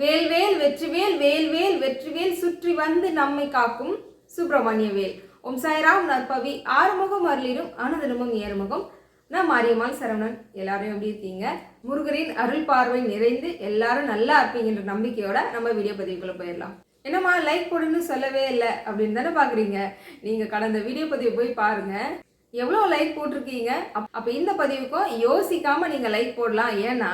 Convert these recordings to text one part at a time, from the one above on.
வேல்வேல் வெற்றிவேல் வேல்வேல் வெற்றிவேல் சுற்றி வந்து நம்மை காக்கும் சுப்பிரமணிய வேல். ஓம் சாய்ராம் நற்பவி ஆறுமுகம் அருளிடும் அனுதினமும் ஏறுமுகம். நான் மாரியம்மாள் சரவணன். எல்லாரும் எப்படி இருக்கீங்க? முருகரின் அருள் பார்வை நிறைந்து எல்லாரும் நல்லா இருப்பீங்கன்ற நம்பிக்கையோட நம்ம வீடியோ பதிவுக்குள்ளே போயிடலாம். என்னம்மா லைக் போடுன்னு சொல்லவே இல்லை அப்படின்னு தானே பார்க்குறீங்க நீங்கள் கடந்த வீடியோ பதிவு போய் பாருங்கள் எவ்வளோ லைக் போட்டிருக்கீங்க? அப்போ இந்த பதிவுக்கும் யோசிக்காமல் நீங்கள் லைக் போடலாம். ஏன்னா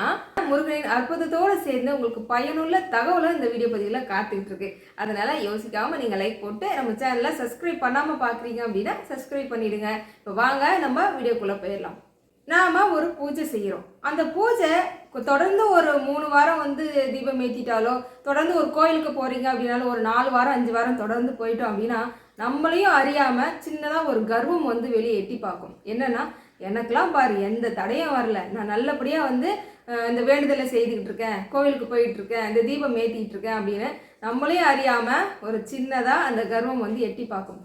முருகனின் அற்புதத்தோடு சேர்ந்து உங்களுக்கு பயனுள்ள தகவலும் இந்த வீடியோ பதிவில் காத்துக்கிட்டு இருக்கு. அதனால யோசிக்காமல் நீங்கள் லைக் போட்டு நம்ம சேனலில் சப்ஸ்கிரைப் பண்ணாமல் பார்க்குறீங்க அப்படின்னா சப்ஸ்கிரைப் பண்ணிடுங்க. இப்போ வாங்க நம்ம வீடியோக்குள்ளே போயிடலாம். நாம் ஒரு பூஜை செய்கிறோம் அந்த பூஜை தொடர்ந்து ஒரு மூணு வாரம் வந்து தீபம் ஏற்றிட்டாலோ தொடர்ந்து ஒரு கோயிலுக்கு போகிறீங்க அப்படின்னாலும் ஒரு நாலு வாரம் அஞ்சு வாரம் தொடர்ந்து போயிட்டோம் அப்படின்னா நம்மளையும் அறியாம சின்னதாக ஒரு கர்வம் வந்து வெளியே எட்டி பார்க்கும். என்னன்னா எனக்கெல்லாம் பாரு எந்த தடையும் வரல. நான் நல்லபடியாக வந்து இந்த வேண்டுதலை செய்துக்கிட்டு இருக்கேன். கோவிலுக்கு போயிட்டு இருக்கேன். இந்த தீபம் ஏற்றிக்கிட்டு இருக்கேன் அப்படின்னு நம்மளையும் அறியாம ஒரு சின்னதாக அந்த கர்வம் வந்து எட்டி பார்க்கும்.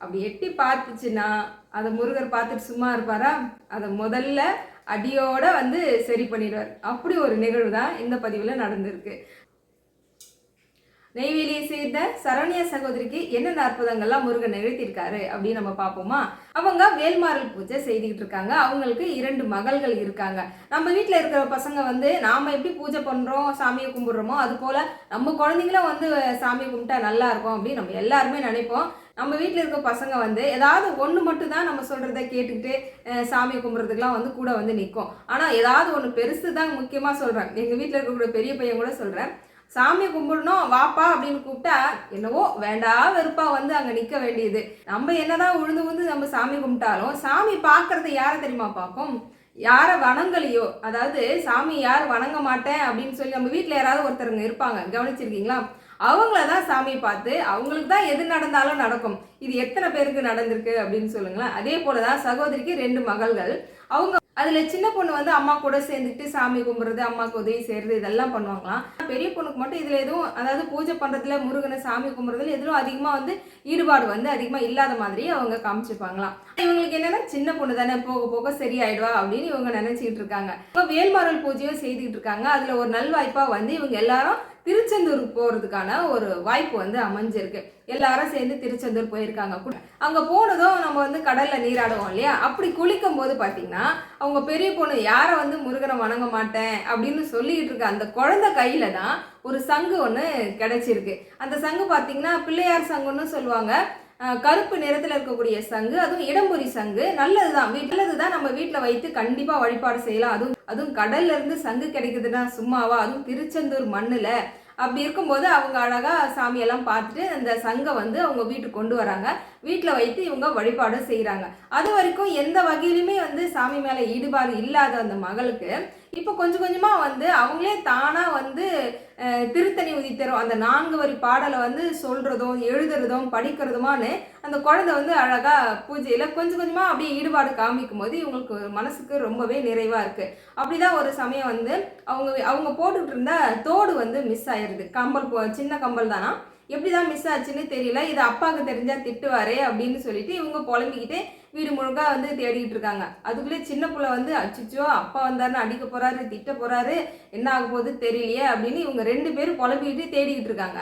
அப்படி எட்டி பார்த்துச்சுன்னா அதை முருகர் பார்த்துட்டு சும்மா இருப்பாரா? அதை முதல்ல அடியோட வந்து சரி பண்ணிடுவார். அப்படி ஒரு நிகழ்வு தான் இந்த பதிவில் நடந்திருக்கு. நெய்வேலியை சேர்ந்த சரண்யா சகோதரிக்கு என்னென்ன அற்புதங்கள்லாம் முருகன் நிகழ்த்தியிருக்காரு அப்படின்னு நம்ம பார்ப்போமா? அவங்க வேல்மாறல் பூஜை செய்துக்கிட்டு இருக்காங்க. அவங்களுக்கு இரண்டு மகள்கள் இருக்காங்க. நம்ம வீட்டில் இருக்கிற பசங்க வந்து நாம் எப்படி பூஜை பண்ணுறோம் சாமியை கும்பிட்றோமோ அது போல் நம்ம குழந்தைங்களும் வந்து சாமி கும்பிட்டா நல்லா இருக்கும் அப்படின்னு நம்ம எல்லாருமே நினைப்போம். நம்ம வீட்டில் இருக்க பசங்க வந்து ஏதாவது ஒன்று மட்டும் தான் நம்ம சொல்கிறத கேட்டுக்கிட்டு சாமி கும்பிட்றதுக்குலாம் வந்து கூட வந்து நிற்கும் ஆனால் ஏதாவது ஒன்று பெருசு தான் முக்கியமாக சொல்கிறேன் எங்கள் வீட்டில் இருக்கக்கூடிய பெரிய பையன் கூட சொல்கிறேன் சாமி கும்பிடணும் வாப்பா அப்படின்னு கூப்பிட்டா என்னவோ வேண்டா வெறுப்பா வந்து அங்கே நிற்க வேண்டியது. நம்ம என்னதான் உழுந்து உழுந்து நம்ம சாமி கும்பிட்டாலும் சாமி பார்க்கறது யாரை தெரியுமா பார்க்கும்? யாரை வணங்கலையோ அதாவது சாமி யார் வணங்க மாட்டேன் அப்படின்னு சொல்லி நம்ம வீட்டில் யாராவது ஒருத்தருங்க இருப்பாங்க. கவனிச்சிருக்கீங்களா? அவங்கள தான் சாமி பார்த்து அவங்களுக்கு தான் எது நடந்தாலும் நடக்கும். இது எத்தனை பேருக்கு நடந்திருக்கு அப்படின்னு சொல்லுங்களேன். அதே போல தான் சகோதரிக்கு ரெண்டு மகள்கள். அவங்க அதில் சின்ன பொண்ணு வந்து அம்மா கூட சேர்ந்துட்டு சாமி கும்பிட்றது அம்மாவுக்கு உதவி செய்கிறது இதெல்லாம் பண்ணுவாங்களாம். பெரிய பொண்ணுக்கு மட்டும் இதில் எதுவும் அதாவது பூஜை பண்ணுறதுல முருகனை சாமி கும்பிட்றதுல எதுவும் அதிகமாக வந்து ஈடுபாடு வந்து அதிகமாக இல்லாத மாதிரி அவங்க காமிச்சிருப்பாங்களாம் இவங்களுக்கு என்னன்னா சின்ன பொண்ணு தானே போக போக சரியாயிடுவா அப்படின்னு இவங்க நினைச்சிட்டு இருக்காங்க. இப்போ வேல்மாரல் பூஜையும் செய்துட்டு இருக்காங்க. அதுல ஒரு நல்வாய்ப்பா வந்து இவங்க எல்லாரும் திருச்செந்தூர் போறதுக்கான ஒரு வாய்ப்பு வந்து அமைஞ்சிருக்கு. எல்லாரும் சேர்ந்து திருச்செந்தூர் போயிருக்காங்க. கு- அங்க போனதும் நம்ம வந்து கடல்ல நீராடுவோம் இல்லையா? அப்படி குளிக்கும் போது பாத்தீங்கன்னா அவங்க பெரிய பொண்ணு யாரை வந்து முருகனை வணங்க மாட்டேன்? அப்படின்னு சொல்லிட்டு இருக்க அந்த குழந்தை கையில தான் ஒரு சங்கு ஒன்று கிடைச்சிருக்கு. அந்த சங்கு பாத்தீங்கன்னா பிள்ளையார் சங்குன்னு சொல்லுவாங்க. கருப்பு நிறத்தில் இருக்கக்கூடிய சங்கு அதுவும் இடம்புரி சங்கு. நல்லதுதான். நல்லது தான் நம்ம வீட்டில் வைத்து கண்டிப்பாக வழிபாடு செய்யலாம். அதுவும் அதுவும் கடல்ல இருந்து சங்கு கிடைக்குதுன்னா சும்மாவா? அதுவும் திருச்செந்தூர் மண்ணில். அப்படி இருக்கும்போது அவங்க அழகாக சாமியெல்லாம் பார்த்துட்டு அந்த சங்கை வந்து அவங்க வீட்டுக்கு கொண்டு வராங்க. வீட்டில் வைத்து இவங்க வழிபாடு செய்கிறாங்க அது வரைக்கும் எந்த வகையிலுமே வந்து சாமி மேலே ஈடுபாடு இல்லாத அந்த மகளுக்கு இப்போ கொஞ்சம் கொஞ்சமாக வந்து அவங்களே தானாக வந்து திருத்தணி உதித்தரும் அந்த நான்கு வரி பாடலை வந்து சொல்கிறதும் எழுதுறதும் படிக்கிறதுமான்னு அந்த குழந்தை வந்து அழகாக பூஜையில் கொஞ்சம் கொஞ்சமாக அப்படியே ஈடுபாடு காமிக்கும் போது இவங்களுக்கு மனசுக்கு ரொம்பவே நிறைவாக இருக்குது அப்படிதான் ஒரு சமயம் வந்து அவங்க அவங்க போட்டுக்கிட்டு இருந்த தோடு வந்து மிஸ் ஆயிடுது கம்பல் போ சின்ன கம்பல் தானா? எப்படிதான் மிஸ் ஆச்சுன்னு தெரியல. இது அப்பாவுக்கு தெரிஞ்சா திட்டுவாரே அப்படின்னு சொல்லிட்டு இவங்க புலம்பிக்கிட்டே வீடு முழுக்க வந்து தேடிக்கிட்டு இருக்காங்க. அதுக்குள்ளே சின்ன புள்ள வந்து அச்சிச்சோ அப்பா வந்தாருன்னு அடிக்க போறாரு திட்ட போறாரு என்ன ஆக போகுது தெரியலையே அப்படின்னு இவங்க ரெண்டு பேரும் புலம்பிக்கிட்டு தேடிக்கிட்டு இருக்காங்க.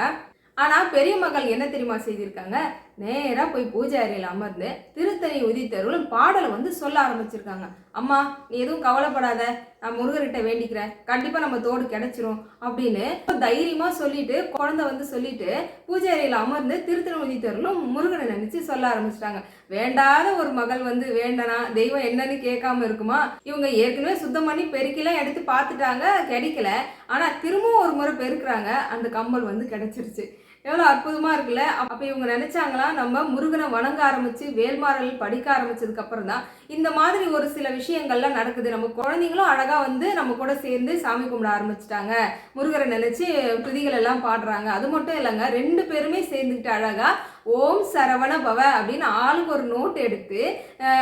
ஆனால் பெரிய மகள் என்ன தெரியுமா செய்திருக்காங்க? நேராக போய் பூஜை அறையில் அமர்ந்து திருத்தணி உதித்தருளும் பாடலை வந்து சொல்ல ஆரம்பிச்சிருக்காங்க. அம்மா நீ எதுவும் கவலைப்படாத. நான் முருகர்கிட்ட வேண்டிக்கிறேன். கண்டிப்பாக நம்ம தோடு கிடைச்சிரும் அப்படின்னு தைரியமாக சொல்லிட்டு குழந்தை வந்து சொல்லிட்டு பூஜை அறையில் அமர்ந்து திருத்தணி உதித்தருளும் முருகனை நினைச்சு சொல்ல ஆரம்பிச்சிட்டாங்க. வேண்டாத ஒரு மகள் வந்து வேண்டனா தெய்வம் என்னன்னு கேட்காம இருக்குமா? இவங்க ஏற்கனவே சுத்தம் பண்ணி பெருக்கிலாம் எடுத்து பார்த்துட்டாங்க கிடைக்கல. ஆனால் திரும்பவும் ஒரு முறை பெருக்குறாங்க. அந்த கம்பல் வந்து கிடைச்சிருச்சு. எவ்வளோ அற்புதமாக இருக்குல்ல? அப்போ இவங்க நினச்சாங்களா நம்ம முருகனை வணங்க ஆரம்பித்து வேல்மாறல் படிக்க ஆரம்பித்ததுக்கப்புறம் தான் இந்த மாதிரி ஒரு சில விஷயங்கள்லாம் நடக்குது. நம்ம குழந்தைங்களும் அழகாக வந்து நம்ம கூட சேர்ந்து சாமி கும்பிட ஆரம்பிச்சிட்டாங்க. முருகரை நினச்சி துதிகள் எல்லாம் பாடுறாங்க. அது மட்டும் இல்லைங்க ரெண்டு பேருமே சேர்ந்துக்கிட்டு அழகாக ஓம் சரவண பவ அப்படின்னு ஆளுக்கு ஒரு நோட் எடுத்து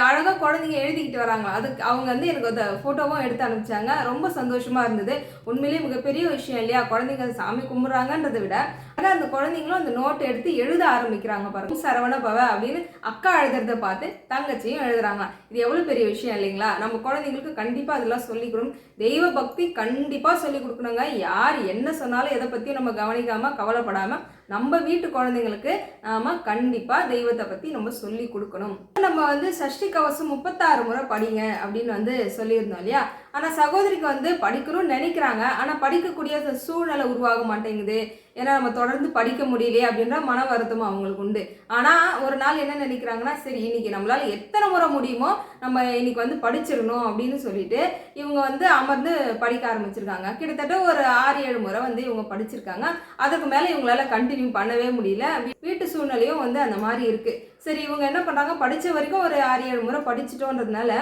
அழகாக குழந்தைங்க எழுதிக்கிட்டு வராங்க. அதுக்கு அவங்க வந்து எனக்கு அந்த ஃபோட்டோவும் எடுத்து அனுப்பிச்சாங்க. ரொம்ப சந்தோஷமாக இருந்தது. உண்மையிலேயே மிகப்பெரிய விஷயம் இல்லையா? குழந்தைங்க சாமி கும்பிட்றாங்கன்றதை விட ஆனால் அந்த குழந்தைங்களும் அந்த நோட் எடுத்து எழுத ஆரம்பிக்கிறாங்க பாருங்க. ஓம் சரவண பவ அப்படின்னு அக்கா எழுதுறத பார்த்து தங்கச்சியும் எழுதுறாங்க. இது எவ்வளோ பெரிய விஷயம் இல்லைங்களா? நம்ம குழந்தைங்களுக்கு கண்டிப்பாக அதெல்லாம் சொல்லிக் கொடுக்கணும் தெய்வ பக்தி கண்டிப்பாக சொல்லிக் கொடுக்கணுங்க. யார் என்ன சொன்னாலும் எதை பற்றியும் நம்ம கவனிக்காமல் கவலைப்படாமல் நம்ம வீட்டு குழந்தைங்களுக்கு நாம் கண்டிப்பாக தெய்வத்தை பற்றி நம்ம சொல்லி கொடுக்கணும். நம்ம வந்து சஷ்டி கவசம் முப்பத்தாறு முறை படிங்க அப்படின்னு வந்து சொல்லியிருந்தோம் இல்லையா? ஆனால் சகோதரிக்கு வந்து படிக்கணும்னு நினைக்கிறாங்க. ஆனால் படிக்கக்கூடிய அந்த சூழ்நிலை உருவாக மாட்டேங்குது. ஏன்னா நம்ம தொடர்ந்து படிக்க முடியலையே அப்படின்ற மன வருத்தம் அவங்களுக்கு உண்டு. ஆனால் ஒரு நாள் என்ன நினைக்கிறாங்கன்னா சரி இன்னைக்கு நம்மளால் எத்தனை முறை முடியுமோ நம்ம இன்னைக்கு வந்து படிச்சிடணும் அப்படின்னு சொல்லிட்டு இவங்க வந்து அமர்ந்து படிக்க ஆரம்பிச்சிருக்காங்க. கிட்டத்தட்ட ஒரு ஆறு ஏழு முறை வந்து இவங்க படிச்சிருக்காங்க. அதுக்கு மேலே இவங்களால கண்டினியூ பண்ணவே முடியல. வீட்டு சூழ்நிலையும் வந்து அந்த மாதிரி இருக்குது சரி இவங்க என்ன பண்ணுறாங்க படித்த வரைக்கும் ஒரு ஆறு ஏழு முறை படிச்சிட்டோன்றதுனால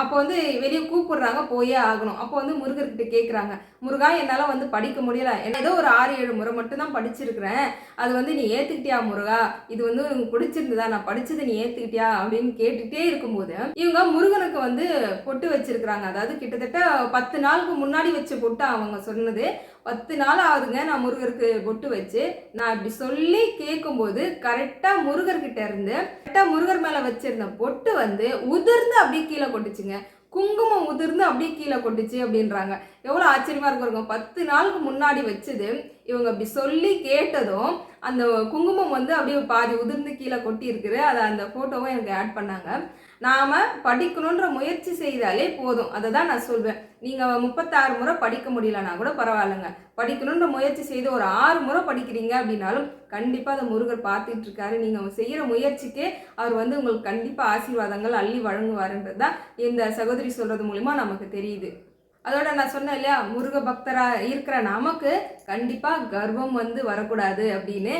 அப்போ வந்து வெளியே கூப்பிடுறாங்க போயே ஆகணும். அப்போ வந்து முருகர்கிட்ட கேட்குறாங்க முருகா என்னால் வந்து படிக்க முடியல. ஏதோ ஒரு ஆறு ஏழு முறை மட்டும் தான் படிச்சிருக்கிறேன். அது வந்து நீ ஏற்றுக்கிட்டியா முருகா? இது வந்து உனக்கு பிடிச்சிருந்ததா? நான் படித்தது நீ ஏற்றுக்கிட்டியா அப்படின்னு கேட்டுகிட்டே இருக்கும்போது இவங்க முருகனுக்கு வந்து பொட்டு வச்சிருக்கிறாங்க. அதாவது கிட்டத்தட்ட பத்து நாளுக்கு முன்னாடி வச்ச பொட்டு அவங்க சொன்னது. பத்து நாள் ஆகுதுங்க நான் முருகருக்கு பொட்டு வச்சு. நான் இப்படி சொல்லி கேட்கும்போது கரெக்டாக முருகர்கிட்ட இருந்து கரெக்டாக முருகர் மேலே வச்சிருந்த பொட்டு வந்து உதிர்ந்து அப்படியே கீழே கொட்டுச்சுங்க. குங்குமம் உதிர்ந்து அப்படியே கீழே கொட்டுச்சு அப்படின்றாங்க. எவ்வளோ ஆச்சரியமா இருக்கும் இருக்கும் பத்து நாளுக்கு முன்னாடி வச்சது இவங்க அப்படி சொல்லி கேட்டதும் அந்த குங்குமம் வந்து அப்படியே பாதி உதிர்ந்து கீழே கொட்டி இருக்குது அதை அந்த ஃபோட்டோவும் எனக்கு ஆட் பண்ணாங்க. நாம் படிக்கணுன்ற முயற்சி செய்தாலே போதும். அதை தான் நான் சொல்வேன். நீங்கள் முப்பத்தாறு முறை படிக்க முடியலன்னா கூட பரவாயில்லைங்க. படிக்கணுன்ற முயற்சி செய்து ஒரு ஆறு முறை படிக்கிறீங்க அப்படின்னாலும் கண்டிப்பாக அந்த முருகர் பார்த்துட்டு இருக்காரு. நீங்கள் செய்கிற முயற்சிக்கே அவர் வந்து உங்களுக்கு கண்டிப்பாக ஆசீர்வாதங்கள் அள்ளி வழங்குவாருன்றது தான் இந்த சகோதரி சொல்கிறது மூலிமா நமக்கு தெரியுது. அதோட நான் சொன்னேன் இல்லையா முருக பக்தராக இருக்கிற நமக்கு கண்டிப்பாக கர்வம் வந்து வரக்கூடாது அப்படின்னு.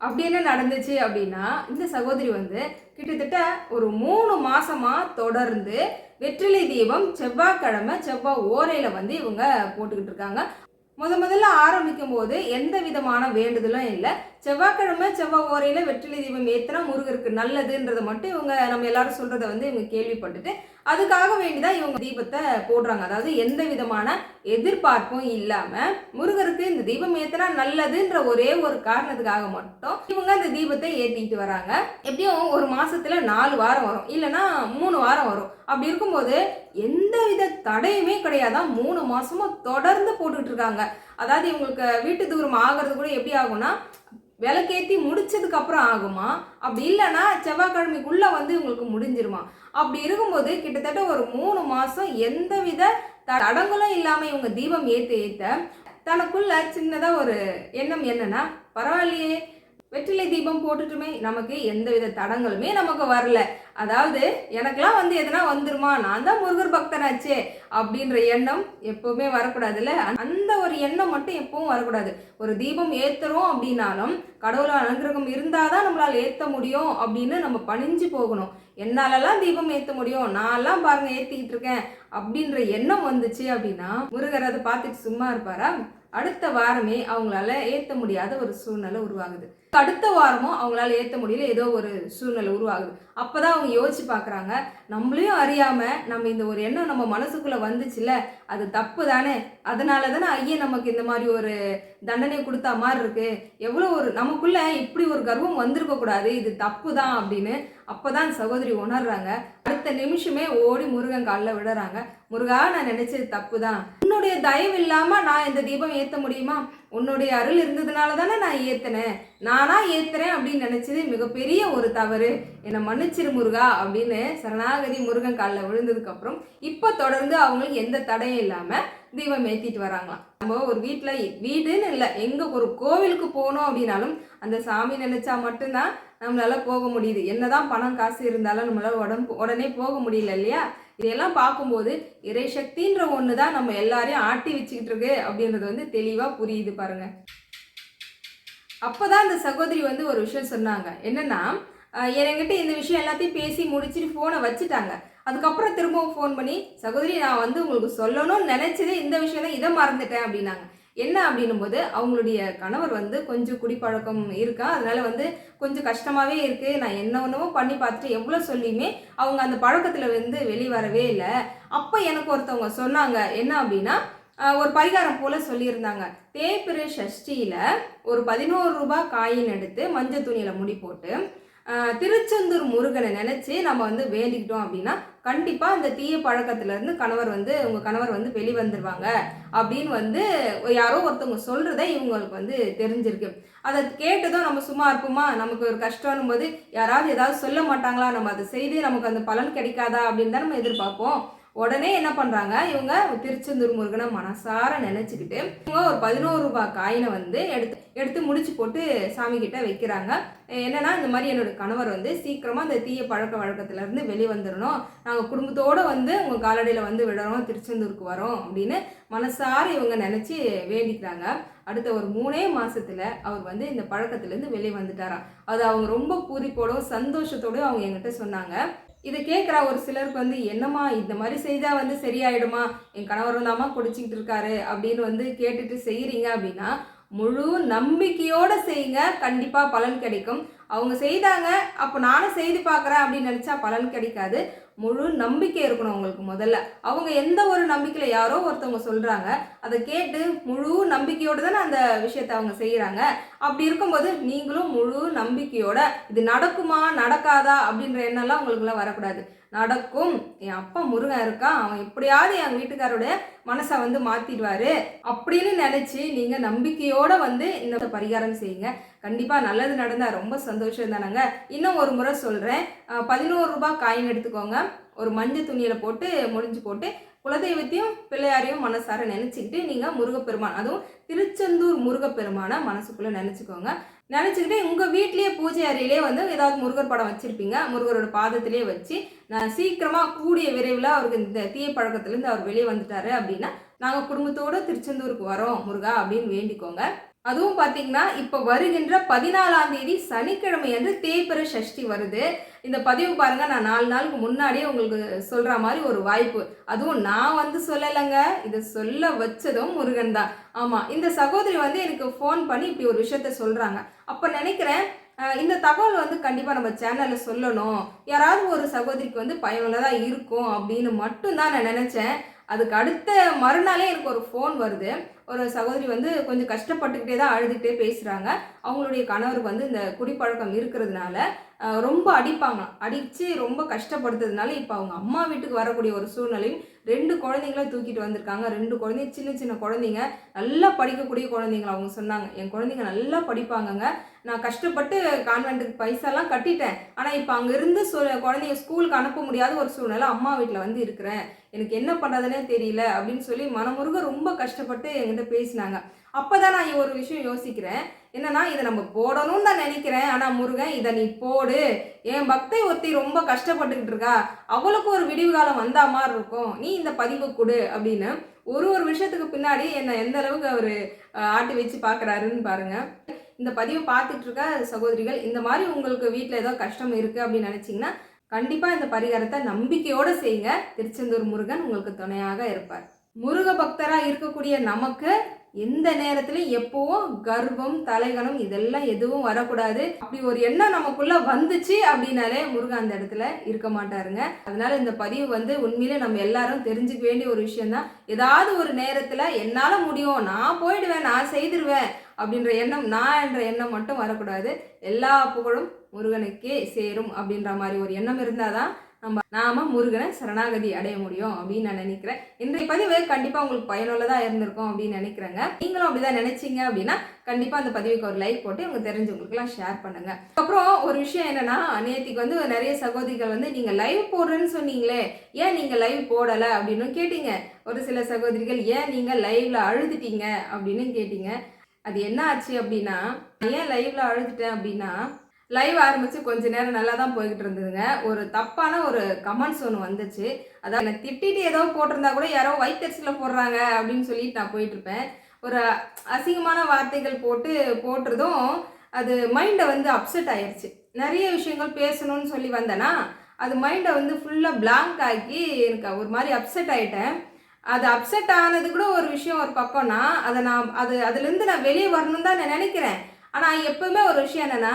அப்படி என்ன நடந்துச்சு அப்படின்னா இந்த சகோதரி வந்து கிட்டத்தட்ட ஒரு மூணு மாசமா தொடர்ந்து வெற்றிலை தீபம் செவ்வாய்க்கிழமை செவ்வாய் ஓரையில வந்து இவங்க போட்டுக்கிட்டு இருக்காங்க. முத முதல்ல ஆரம்பிக்கும் போது எந்த விதமான வேண்டுதலும் இல்லை. செவ்வாய்க்கிழமை செவ்வாய் ஓரையில் வெற்றிலை தீபம் ஏற்றினா முருகருக்கு நல்லதுன்றதை மட்டும் இவங்க நம்ம எல்லாரும் சொல்கிறத வந்து இவங்க கேள்விப்பட்டுட்டு அதுக்காக வேண்டிதான் இவங்க தீபத்தை போடுறாங்க. அதாவது எந்த விதமான எதிர்பார்ப்பும் இல்லாமல் முருகருக்கு இந்த தீபம் ஏற்றினா நல்லதுன்ற ஒரே ஒரு காரணத்துக்காக மட்டும் இவங்க அந்த தீபத்தை ஏற்றிக்கிட்டு வராங்க. எப்படியும் ஒரு மாசத்துல நாலு வாரம் வரும். இல்லைன்னா மூணு வாரம் வரும். அப்படி இருக்கும்போது எந்த வித தடையுமே கிடையாதான் மூணு மாதமும் தொடர்ந்து போட்டுக்கிட்டு இருக்காங்க. அதாவது இவங்களுக்கு வீட்டு தூரம் ஆகிறது கூட எப்படி ஆகும்னா விளக்கேற்றி முடிச்சதுக்கு அப்புறம் ஆகுமா? அப்படி இல்லைன்னா செவ்வாய்க்கிழமைக்குள்ளே வந்து உங்களுக்கு முடிஞ்சிருமா? அப்படி இருக்கும்போது கிட்டத்தட்ட ஒரு மூணு மாதம் எந்தவித தடங்களும் இல்லாமல் இவங்க தீபம் ஏற்ற ஏற்ற தனக்குள்ள சின்னதாக ஒரு எண்ணம் என்னன்னா பரவாயில்லையே வெற்றிலை தீபம் போட்டுட்டுமே நமக்கு எந்தவித தடங்களுமே நமக்கு வரல. அதாவது எனக்கெல்லாம் வந்து எதனா வந்துருமா? நான் தான் முருகர் பக்தனாச்சே அப்படின்ற எண்ணம் எப்பவுமே வரக்கூடாதுல்ல? அந்த ஒரு எண்ணம் மட்டும் எப்பவும் வரக்கூடாது. ஒரு தீபம் ஏத்துறோம் அப்படின்னாலும் கடவுள் அனுகிரகம் இருந்தாதான் நம்மளால ஏத்த முடியும் அப்படின்னு நம்ம பணிஞ்சு போகணும். என்னாலலாம் தீபம் ஏத்த முடியும். நான்லாம் பாருங்க ஏத்திக்கிட்டு இருக்கேன் அப்படின்ற எண்ணம் வந்துச்சு அப்படின்னா முருகர் அதை பார்த்துட்டு சும்மா இருப்பாரா? அடுத்த வாரமே அவங்களால ஏத்த முடியாத ஒரு சூழ்நிலை உருவாகுது. அடுத்த வாரமும் அவங்களால ஏற்ற முடியல ஏதோ ஒரு சூழ்நிலை உருவாகுது. அப்பதான் அவங்க யோசிச்சு பார்க்குறாங்க நம்மளையும் அறியாம நம்ம இந்த ஒரு எண்ணம் நம்ம மனசுக்குள்ள வந்துச்சுல அது தப்பு தானே? அதனால தானே ஐயன் நமக்கு இந்த மாதிரி ஒரு தண்டனை கொடுத்தா மாதிரி இருக்கு. எவ்வளோ ஒரு நமக்குள்ள இப்படி ஒரு கர்வம் வந்திருக்க கூடாது இது தப்பு தான் அப்படின்னு அப்பதான் சகோதரி உணர்றாங்க. அடுத்த நிமிஷமே ஓடி முருகன் காலில் விடுறாங்க முருகா நான் நினைச்சது தப்பு தான். உன்னுடைய தயவு இல்லாம நான் இந்த தீபம் ஏற்ற முடியுமா? உன்னுடைய அருள் இருந்ததுனால தானே நான் ஏத்தினேன் நானா ஏத்துறேன் அப்படின்னு நினைச்சது மிகப்பெரிய ஒரு தவறு. என்னை மன்னிச்சிரு முருகா அப்படின்னு சரணாகதி முருகன் காலில் விழுந்ததுக்கு அப்புறம் இப்போ தொடர்ந்து அவங்களுக்கு எந்த தடையும் இல்லாம தீபம் ஏத்திட்டு வராங்களாம். நம்ம ஒரு வீட்டில் வீடுன்னு இல்லை எங்கே ஒரு கோவிலுக்கு போகணும் அப்படின்னாலும் அந்த சாமி நினைச்சா மட்டும்தான் நம்மளால போக முடியுது. என்னதான் பணம் காசு இருந்தாலும் நம்மளால உடம்பு உடனே போக முடியல இல்லையா? இதையெல்லாம் பார்க்கும்போது இறைசக்தின்ற ஒன்று தான் நம்ம எல்லாரையும் ஆட்டி வச்சுக்கிட்டு இருக்கு அப்படின்றது வந்து தெளிவாக புரியுது பாருங்க. அப்பதான் அந்த சகோதரி வந்து ஒரு விஷயம் சொன்னாங்க. என்னன்னா என்கிட்ட இந்த விஷயம் எல்லாத்தையும் பேசி முடிச்சுட்டு ஃபோனை வச்சுட்டாங்க. அதுக்கப்புறம் திரும்பவும் ஃபோன் பண்ணி சகோதரி நான் வந்து உங்களுக்கு சொல்லணும்னு நினச்சதே இந்த விஷயம் தான் இதை மறந்துட்டேன் அப்படின்னாங்க. என்ன அப்படின்னும் போது அவங்களுடைய கணவர் வந்து கொஞ்சம் குடிப்பழக்கம் இருக்கா? அதனால வந்து கொஞ்சம் கஷ்டமாகவே இருக்குது நான் என்ன ஒன்றுமோ பண்ணி பார்த்துட்டு எவ்வளோ சொல்லியுமே அவங்க அந்த பழக்கத்தில் வந்து வெளிவரவே இல்லை. அப்போ எனக்கு ஒருத்தவங்க சொன்னாங்க என்ன அப்படின்னா ஒரு பரிகாரம் போல் சொல்லியிருந்தாங்க. தேய்பிறை ஷஷ்டியில் ஒரு பதினோரு ரூபாய் காயின் எடுத்து மஞ்சள் துணியில் முடி போட்டு திருச்செந்தூர் முருகனை நினச்சி நம்ம வந்து வேண்டிக்கிட்டோம் அப்படின்னா கண்டிப்பாக அந்த தீய பழக்கத்துலேருந்து கணவர் வந்து உங்கள் கணவர் வந்து வெளிவந்துருவாங்க அப்படின்னு வந்து யாரோ ஒருத்தவங்க சொல்கிறத இவங்களுக்கு வந்து தெரிஞ்சிருக்கு. அதை கேட்டதும் நம்ம சும்மா இருப்போமா? நமக்கு ஒரு கஷ்டம்னும் போது யாராவது ஏதாவது சொல்ல மாட்டாங்களா? நம்ம அதை செய்து நமக்கு அந்த பலன் கிடைக்காதா அப்படின்னு தான் நம்ம எதிர்பார்ப்போம். உடனே என்ன பண்ணுறாங்க இவங்க திருச்செந்தூர் முருகனை மனசார நினச்சிக்கிட்டு இவங்க ஒரு பதினோரு ரூபாய் காயினை வந்து எடுத்து எடுத்து முடிச்சு போட்டு சாமி கிட்ட வைக்கிறாங்க. என்னன்னா இந்த மாதிரி என்னோட கணவர் வந்து சீக்கிரமா அந்த தீய பழக்க வழக்கத்துலேருந்து வெளியே வந்துடணும் நாங்கள் குடும்பத்தோடு வந்து உங்கள் காலடியில் வந்து விடுறோம் திருச்செந்தூருக்கு வரோம் அப்படின்னு மனசார இவங்க நினச்சி வேண்டிக்கிறாங்க. அடுத்த ஒரு மூணே மாசத்துல அவர் வந்து இந்த பழக்கத்துலேருந்து வெளியே வந்துட்டாராம் அது அவங்க ரொம்ப பூரிப்போடும் சந்தோஷத்தோடயும் அவங்க என்கிட்ட சொன்னாங்க. இதை கேட்குற ஒரு சிலருக்கு வந்து என்னம்மா இந்த மாதிரி செய்தால் வந்து சரியாயிடுமா? என் கணவர் தாம்மா குடிச்சிக்கிட்டு இருக்காரு அப்படின்னு வந்து கேட்டுட்டு செய்கிறீங்க அப்படின்னா முழு நம்பிக்கையோடு செய்யுங்க. கண்டிப்பாக பலன் கிடைக்கும். அவங்க செய்தாங்க அப்போ நானும் செய்து பார்க்குறேன் அப்படின்னு நினச்சா பலன் கிடைக்காது. முழு நம்பிக்கை இருக்கணும் உங்களுக்கு முதல்ல. அவங்க எந்த ஒரு நம்பிக்கையில் யாரோ ஒருத்தவங்க சொல்கிறாங்க அதை கேட்டு முழு நம்பிக்கையோடு தானே அந்த விஷயத்தை அவங்க செய்கிறாங்க அப்படி இருக்கும்போது நீங்களும் முழு நம்பிக்கையோட இது நடக்குமா நடக்காதா அப்படின்ற எண்ணம்லாம் உங்களுக்குலாம் வரக்கூடாது. நடக்கும். என் அப்பா முருகன் இருக்கான். அவன் எப்படியாவது என் வீட்டுக்காரோட மனசை வந்து மாத்திடுவாரு அப்படின்னு நினைச்சு நீங்க நம்பிக்கையோட வந்து இந்த பரிகாரம் செய்யுங்க. கண்டிப்பா நல்லது நடந்தா ரொம்ப சந்தோஷம் தானங்க. இன்னும் ஒரு முறை சொல்றேன். பதினோரு ரூபாய் காயின் எடுத்துக்கோங்க. ஒரு மஞ்சள் துணியில போட்டு முடிஞ்சு போட்டு குலதெய்வத்தையும் பிள்ளையாரையும் மனசார நினச்சிக்கிட்டு நீங்கள் முருகப்பெருமான் அதுவும் திருச்செந்தூர் முருகப்பெருமானை மனசுக்குள்ளே நினச்சிக்கோங்க. நினச்சிக்கிட்டு உங்கள் வீட்லேயே பூஜை அறையிலே வந்து ஏதாவது முருகர் படம் வச்சுருப்பீங்க. முருகரோட பாதத்திலே வச்சு நான் சீக்கிரமாக கூடிய விரைவில் அவருக்கு இந்த தீய பழக்கத்துலேருந்து அவர் வெளியே வந்துட்டாரு அப்படின்னா நாங்கள் குடும்பத்தோடு திருச்செந்தூருக்கு வரோம் முருகா அப்படின்னு வேண்டிக்கோங்க. அதுவும் பார்த்தீங்கன்னா இப்போ வருகின்ற பதினாலாம் தேதி சனிக்கிழமை அன்று தேய்பிறை சஷ்டி வருது. இந்த பதிவு பாருங்க நான் நாலு நாளுக்கு முன்னாடியே உங்களுக்கு சொல்ற மாதிரி ஒரு வாய்ப்பு. அதுவும் நான் வந்து சொல்லலைங்க. இதை சொல்ல வச்சதும் முருகன் தான். ஆமா இந்த சகோதரி வந்து எனக்கு ஃபோன் பண்ணி இப்படி ஒரு விஷயத்த சொல்றாங்க. அப்ப நினைக்கிறேன் இந்த தகவல் வந்து கண்டிப்பா நம்ம சேனல்ல சொல்லணும். யாராவது ஒரு சகோதரிக்கு வந்து பயனுள்ளதாக இருக்கும் அப்படின்னு மட்டும்தான் நான் நினைச்சேன். அதுக்கு அடுத்த மறுநாளே எனக்கு ஒரு ஃபோன் வருது. ஒரு சகோதரி வந்து கொஞ்சம் கஷ்டப்பட்டுக்கிட்டே தான் அழுதுகிட்டே பேசுகிறாங்க அவங்களுடைய கணவருக்கு வந்து இந்த குடிப்பழக்கம் இருக்கிறதுனால ரொம்ப அடிப்பாங்க அடித்து ரொம்ப கஷ்டப்படுத்துறதுனால இப்போ அவங்க அம்மா வீட்டுக்கு வரக்கூடிய ஒரு சூழ்நிலையும் ரெண்டு குழந்தைங்கள தூக்கிட்டு வந்திருக்காங்க. ரெண்டு குழந்தைங்க சின்ன சின்ன குழந்தைங்க. நல்லா படிக்கக்கூடிய குழந்தைங்கள அவங்க சொன்னாங்க. என் குழந்தைங்க நல்லா படிப்பாங்கங்க. நான் கஷ்டப்பட்டு கான்வென்ட்டுக்கு பைசாலாம் கட்டிட்டேன். ஆனால் இப்போ அங்கேருந்து சொ குழந்தைங்க ஸ்கூலுக்கு அனுப்ப முடியாத ஒரு சூழ்நிலை அம்மா வீட்டில் வந்து இருக்கிறேன். எனக்கு என்ன பண்ணுறதுனே தெரியல அப்படின்னு சொல்லி மனமுருக ரொம்ப கஷ்டப்பட்டு என்கிட்ட பேசினாங்க. அப்பதான் நான் ஒரு விஷயம் யோசிக்கிறேன். என்னன்னா இதை நம்ம போடணும்னு தான் நினைக்கிறேன். ஆனால் முருகன் இதை நீ போடு. என் பக்தை ஒருத்தி ரொம்ப கஷ்டப்பட்டுக்கிட்டு இருக்கா. அவளுக்கு ஒரு விடிவு காலம் வந்தா மாதிரி இருக்கும். நீ இந்த பதிவு கொடு அப்படின்னு ஒரு ஒரு விஷயத்துக்கு பின்னாடி என்னை எந்த அளவுக்கு அவர் ஆட்டி வச்சு பார்க்குறாருன்னு பாருங்கள் இந்த பதிவை பார்த்துட்டு இருக்க சகோதரிகள் இந்த மாதிரி உங்களுக்கு வீட்டில் ஏதோ கஷ்டம் இருக்குது அப்படின்னு நினச்சிங்கன்னா கண்டிப்பாக இந்த பரிகாரத்தை நம்பிக்கையோடு செய்யுங்க. திருச்செந்தூர் முருகன் உங்களுக்கு துணையாக இருப்பார். முருக பக்தராக இருக்கக்கூடிய நமக்கு எந்த நேரத்துலையும் எப்பவும் கர்வம் தலைகணம் இதெல்லாம் எதுவும் வரக்கூடாது. அப்படி ஒரு எண்ணம் நமக்குள்ள வந்துச்சு அப்படின்னாலே முருகன் அந்த இடத்துல இருக்க மாட்டாருங்க. அதனால இந்த பதிவு வந்து உண்மையிலே நம்ம எல்லாரும் தெரிஞ்சுக்க வேண்டிய ஒரு விஷயம்தான். ஏதாவது ஒரு நேரத்துல என்னால முடியும் நான் போயிடுவேன் நான் செய்திருவேன் அப்படின்ற எண்ணம் நான் என்ற எண்ணம் மட்டும் வரக்கூடாது. எல்லா புகழும் முருகனுக்கே சேரும் அப்படின்ற மாதிரி ஒரு எண்ணம் இருந்தால் தான் நம்ம நாம முருகனை சரணாகதி அடைய முடியும் அப்படின்னு நான் நினைக்கிறேன். இன்றைய பதிவு கண்டிப்பா உங்களுக்கு பயனுள்ளதா இருந்திருக்கும் அப்படின்னு நினைக்கிறேங்க. நீங்களும் அப்படிதான் நினைச்சீங்க அப்படின்னா கண்டிப்பா அந்த பதிவுக்கு ஒரு லைக் போட்டு உங்க தெரிஞ்சவங்களுக்குலாம் ஷேர் பண்ணுங்க. அப்புறம் ஒரு விஷயம் என்னன்னா நேத்திக்கு வந்து நிறைய சகோதரிகள் வந்து நீங்க லைவ் போடுறேன்னு சொன்னீங்களே ஏன் நீங்க லைவ் போடல? அப்படின்னு கேட்டீங்க. ஒரு சில சகோதரிகள் ஏன் நீங்க லைவ்ல அழுதுட்டீங்க? அப்படின்னு கேட்டீங்க. அது என்ன ஆச்சு அப்படின்னா ஏன் லைவ்ல அழுதுட்டேன் அப்படின்னா லைவ் ஆரம்பிச்சு கொஞ்ச நேரம் நல்லா தான் போய்கிட்டு இருந்ததுங்க. ஒரு தப்பான ஒரு கமெண்ட்ஸ் ஒன்று வந்துச்சு. அதான் என்னை திட்டிட்டு ஏதோ போட்டிருந்தா கூட யாரோ வைத்தரிசியில் போடுறாங்க அப்படின்னு சொல்லிட்டு நான் போயிட்டு இருப்பேன். ஒரு அசிங்கமான வார்த்தைகள் போட்டு போட்டுறதும் அது மைண்டை வந்து அப்செட் ஆயிடுச்சு நிறைய விஷயங்கள் பேசணும்னு சொல்லி வந்தேன்னா அது மைண்டை வந்து ஃபுல்லாக பிளாங்க் ஆக்கி எனக்கு ஒரு மாதிரி அப்செட் ஆகிட்டேன் அது அப்செட் ஆனது கூட ஒரு விஷயம் ஒரு பக்கம்னா அதை நான் அது அதுலேருந்து நான் வெளியே வரணும் தான் நான் நினைக்கிறேன். ஆனால் எப்பவுமே ஒரு விஷயம் என்னென்னா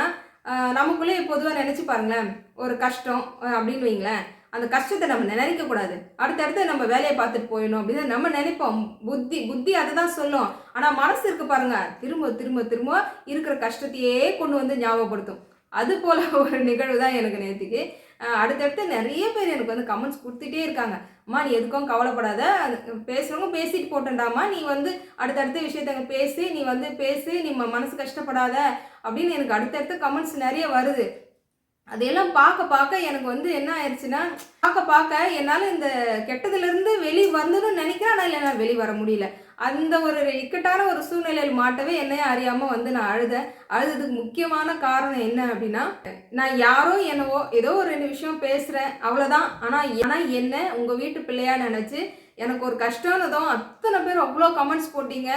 நமக்குள்ளே பொதுவாக நினச்சி பாருங்களேன் ஒரு கஷ்டம் அப்படின்னு வைங்களேன் அந்த கஷ்டத்தை நம்ம நினைக்கக்கூடாது அடுத்தடுத்து நம்ம வேலையை பார்த்துட்டு போயிடணும் அப்படின்னு நம்ம நினைப்போம். புத்தி புத்தி அதை தான் சொல்லும். ஆனால் மனசு இருக்கு பாருங்க திரும்ப திரும்ப திரும்ப இருக்கிற கஷ்டத்தையே கொண்டு வந்து ஞாபகப்படுத்தும். அது போல் ஒரு நிகழ்வு தான் எனக்கு நேற்றுக்கு அடுத்தடுத்து நிறைய பேர் எனக்கு வந்து கமெண்ட்ஸ் கொடுத்துட்டே இருக்காங்க. அம்மா நீ எதுக்கும் கவலைப்படாத. பேசுகிறவங்க பேசிட்டு போட்டேன்டாமா நீ வந்து அடுத்தடுத்த விஷயத்த பேசி நீ வந்து பேசி நீ மனசு கஷ்டப்படாத. அப்படின்னு எனக்கு அடுத்தடுத்த கமெண்ட்ஸ் நிறைய வருது. அதையெல்லாம் பார்க்க பார்க்க எனக்கு வந்து என்ன ஆயிடுச்சுன்னா பார்க்க பார்க்க என்னால் இந்த கெட்டதுலேருந்து வெளியே வரணும்னு நினைக்கிறேன் ஆனால் என்னால் வெளியே வர முடியல. அந்த ஒரு இக்கட்டான ஒரு சூழ்நிலையில் மாட்டவே என்னையே அறியாமல் வந்து நான் அழுதேன். அழுததுக்கு முக்கியமான காரணம் என்ன அப்படின்னா நான் யாரோ என்னவோ ஏதோ ஒரு ரெண்டு விஷயம் பேசுகிறேன் அவ்வளோதான் ஆனால் ஆனால் என்ன உங்கள் வீட்டு பிள்ளையா நினச்சி எனக்கு ஒரு கஷ்டம் அத்தனை பேர் அவ்வளோ கமெண்ட்ஸ் போட்டீங்க.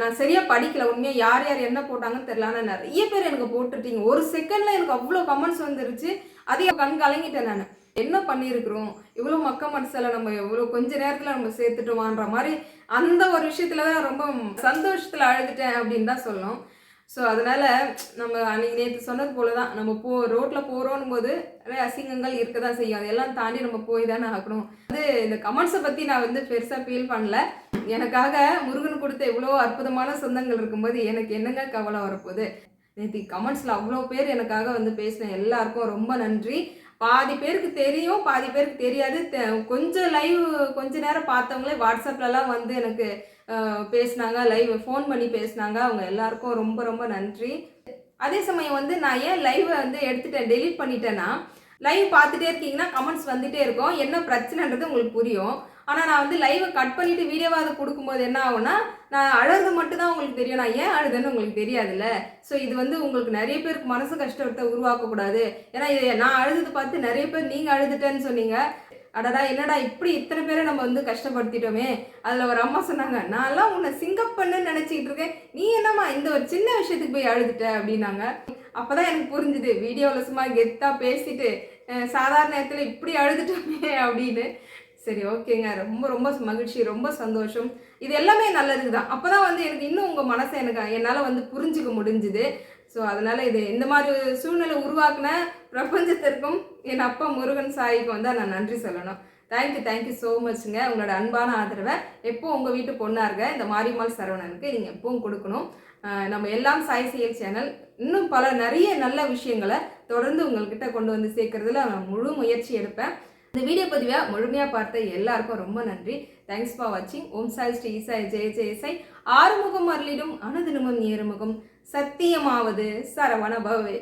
நான் சரியாக படிக்கல. உண்மையாக யார் யார் என்ன போட்டாங்கன்னு தெரியல. ஆனால் நிறைய பேர் எனக்கு போட்டுட்டீங்க ஒரு செகண்டில் எனக்கு அவ்வளோ கமெண்ட்ஸ் வந்துருச்சு. அதையும் கண் கலங்கிட்டேன் நான். என்ன பண்ணியிருக்கிறோம்? இவ்வளோ மக்க மனசில் நம்ம எவ்வளோ கொஞ்ச நேரத்தில் நம்ம சேர்த்துட்டோமான்ற மாதிரி அந்த ஒரு விஷயத்துல தான் ரொம்ப சந்தோஷத்தில் அழுதுட்டேன் அப்படின்னு தான் சொல்லணும். ஸோ அதனால் நம்ம அன்றைக்கி நேற்று சொன்னது போல தான் நம்ம போ ரோட்டில் போகிறோம் போது நிறைய அசிங்கங்கள் இருக்க தான் செய்யும். அதெல்லாம் தாண்டி நம்ம போய் தானே ஆகணும். அது இந்த கமெண்ட்ஸை பற்றி நான் வந்து பெருசாக ஃபீல் பண்ணல. எனக்காக முருகன் கொடுத்த இவ்வளோ அற்புதமான சொந்தங்கள் இருக்கும்போது எனக்கு என்னங்க கவலை வரப்போகுது? நேற்று கமெண்ட்ஸில் அவ்வளோ பேர் எனக்காக வந்து பேசின எல்லாருக்கும் ரொம்ப நன்றி. பாதி பேருக்கு தெரியும் பாதி பேருக்கு தெரியாது. தெ- கொஞ்சம் லைவ் கொஞ்ச நேரம் பார்த்தவங்களே வாட்ஸ்அப்லலாம் வந்து எனக்கு பேசினாங்க பேசுனாங்க லைவ் ஃபோன் பண்ணி பேசுனாங்க. அவங்க எல்லாருக்கும் ரொம்ப ரொம்ப நன்றி. அதே சமயம் வந்து நான் ஏன் லைவை வந்து எடுத்துட்டேன் டெலீட் பண்ணிட்டேன்னா லைவ் பார்த்துட்டே இருக்கீங்கன்னா கமெண்ட்ஸ் வந்துட்டே இருக்கும். என்ன பிரச்சனைன்றது உங்களுக்கு புரியும். ஆனால் நான் வந்து லைவை கட் பண்ணிவிட்டு வீடியோவாக அதை கொடுக்கும்போது என்ன ஆகும்னா நான் அழுறது மட்டும்தான் உங்களுக்கு தெரியும். நான் ஏன் அழுதுன்னு உங்களுக்கு தெரியாதுல்ல. ஸோ இது வந்து உங்களுக்கு நிறைய பேருக்கு மனசு கஷ்டத்தை உருவாக்கக்கூடாது. ஏன்னா இது நான் அழுது பார்த்து நிறைய பேர் நீங்கள் அழுதுட்டேன்னு சொன்னீங்க. அடடா என்னடா இப்படி இத்தனை பேரை நம்ம வந்து கஷ்டப்படுத்திட்டோமே. அதில் ஒரு அம்மா சொன்னாங்க நான்லாம் உன்னை சிங்கப் பண்ணுன்னு நினச்சிக்கிட்டு இருக்கேன். நீ என்னம்மா இந்த ஒரு சின்ன விஷயத்துக்கு போய் அழுதுட்ட? அப்படின்னாங்க. அப்போ தான் எனக்கு புரிஞ்சுது. வீடியோவில் சும்மா கெத்தாக பேசிட்டு சாதாரண நேரத்தில் இப்படி அழுதுட்டோமே அப்படின்னு. சரி ஓகேங்க. ரொம்ப ரொம்ப மகிழ்ச்சி ரொம்ப சந்தோஷம். இது எல்லாமே நல்லதுக்கு தான் அப்போ தான் வந்து எனக்கு இன்னும் உங்கள் மனசை எனக்கு என்னால் வந்து புரிஞ்சுக்க முடிஞ்சுது. ஸோ அதனால் இது இந்த மாதிரி ஒரு சூழ்நிலை உருவாக்குன பிரபஞ்சத்திற்கும் என் அப்பா முருகன் சாய்க்கும் வந்து நான் நன்றி சொல்லணும். தேங்க்யூ தேங்க்யூ ஸோ மச்ங்க உங்களோட அன்பான ஆதரவை எப்போ உங்கள் வீட்டு பொண்ணாக இருக்க இந்த மாரியம்மாள் சரவணனுக்கு நீங்கள் எப்பவும் கொடுக்கணும். நம்ம எல்லாம் சாய் செயல் சேனல் இன்னும் பல நிறைய நல்ல விஷயங்களை தொடர்ந்து உங்கள்கிட்ட கொண்டு வந்து சேர்க்கறதுல நான் முழு முயற்சி எடுப்பேன். இந்த வீடியோ பதிவை முழுமையாக பார்த்த எல்லாருக்கும் ரொம்ப நன்றி. தேங்க்ஸ் ஃபார் வாட்சிங் ஓம் சாய் ஸ்ரீ சாய் ஜெய ஜெய சாய். ஆறுமுகம் அருளிடும் அனுதினமும் நேருமுகம். சத்தியமாவது சரவண பவே